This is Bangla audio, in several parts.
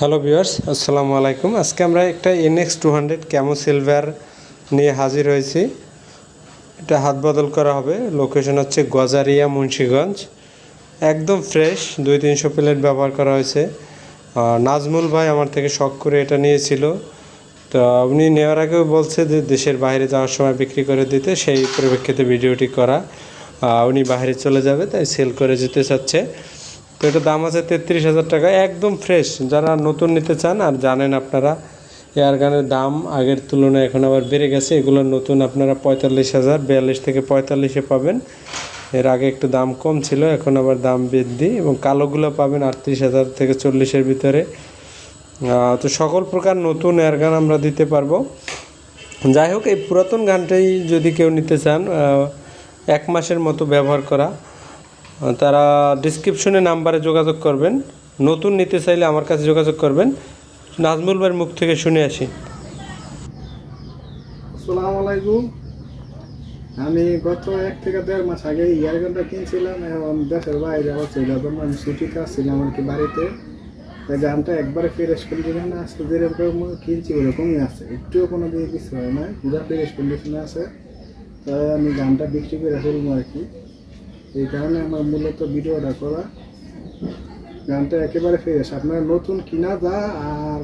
হ্যালো ভিউয়ার্স আসসালামু আলাইকুম আজকে আমরা একটা NX two hundred camo silver নিয়ে হাজির হয়েছি। এটা হাত বদল করা হবে। লোকেশন হচ্ছে গজারিয়া, মুন্সিগঞ্জ। একদম ফ্রেশ দুই তিনশো প্লেট ব্যবহার করা হয়েছে। নাজমুল ভাই আমার থেকে শখ করে এটা নিয়েছিল। তো উনি নেওয়ার আগেও বলছে যে দেশের বাইরে যাওয়ার সময় বিক্রি করে দিতে, সেই পরিপ্রেক্ষিতে ভিডিওটি করা। উনি বাইরে চলে যাবে, তাই সেল করে যেতে চাচ্ছে। তো এটা দাম আছে তেত্রিশ হাজার টাকা, একদম ফ্রেশ যারা নতুন নিতে চান, আর জানেন আপনারা এয়ার গানের দাম আগের তুলনায় এখন আবার বেড়ে গেছে। এগুলো নতুন আপনারা পঁয়তাল্লিশ হাজার, বিয়াল্লিশ থেকে পঁয়তাল্লিশে পাবেন। এর আগে একটু দাম কম ছিল, এখন আবার দাম বৃদ্ধি এবং কালোগুলো পাবেন আটত্রিশ হাজার থেকে চল্লিশের ভিতরে। তো সকল প্রকার নতুন এয়ার গান আমরা দিতে পারব। যাই হোক, এই পুরাতন গানটাই যদি কেউ নিতে চান এক মাসের মতো ব্যবহার করা। তারা ডিসক্রিপশনে নাম্বারে যোগাযোগ করবেন। নতুন নিতে চাইলে আমার কাছে যোগাযোগ করবেন। নাজমুল ভাইয়ের মুখ থেকে শুনে আসি। আসসালামু আলাইকুম। আমি গত এক থেকে দেড় মাস আগে ইয়ারগানটা কিনছিলাম এবং দেশের বাইরে যাব আমি ছুটিতে আসছিলাম আর কি বাড়িতে গানটা একবারে ফ্রেশ কন্ডিশনে আসছে যেরকম কিনছি ওরকমই আছে। একটুও কোনো দিয়ে কিছু হয় না পুরো ফ্রেশ কন্ডিশনে আছে, তাই আমি গানটা বিক্রি করে ফেলব আর কি। এই কারণে আমার মূলত ভিডিওটা করা। গানটা একেবারে ফ্রেশ আপনার নতুন কিনা যা আর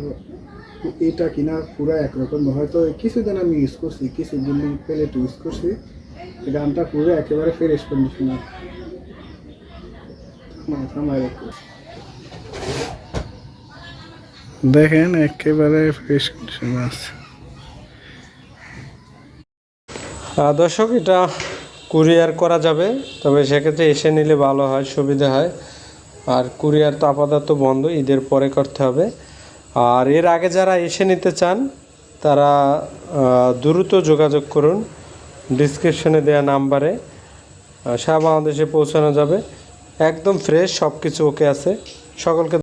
এটা কিনা পুরো একরকম। হয়তো কিছুদিন আমি ইউজ করছি, কিছুদিন প্লেট ইউজ করছি। গানটা পুরো একেবারে ফ্রেশ কন্ডিশনার দেখেন, একেবারে ফ্রেশ কন্ডিশনার আছে। দর্শক, এটা কুরিয়ার করা যাবে, তবে সেক্ষেত্রে এসে নিলে ভালো হয়, সুবিধা হয়। আর কুরিয়ার তো আপাতত বন্ধ, ঈদের পরে করতে হবে। আর এর আগে যারা এসে নিতে চান, তারা দ্রুত যোগাযোগ করুন। ডিসক্রিপশনে দেওয়া নাম্বারে সারা বাংলাদেশে পৌঁছানো যাবে। একদম ফ্রেশ সব কিছু ওকে আছে। সকলকে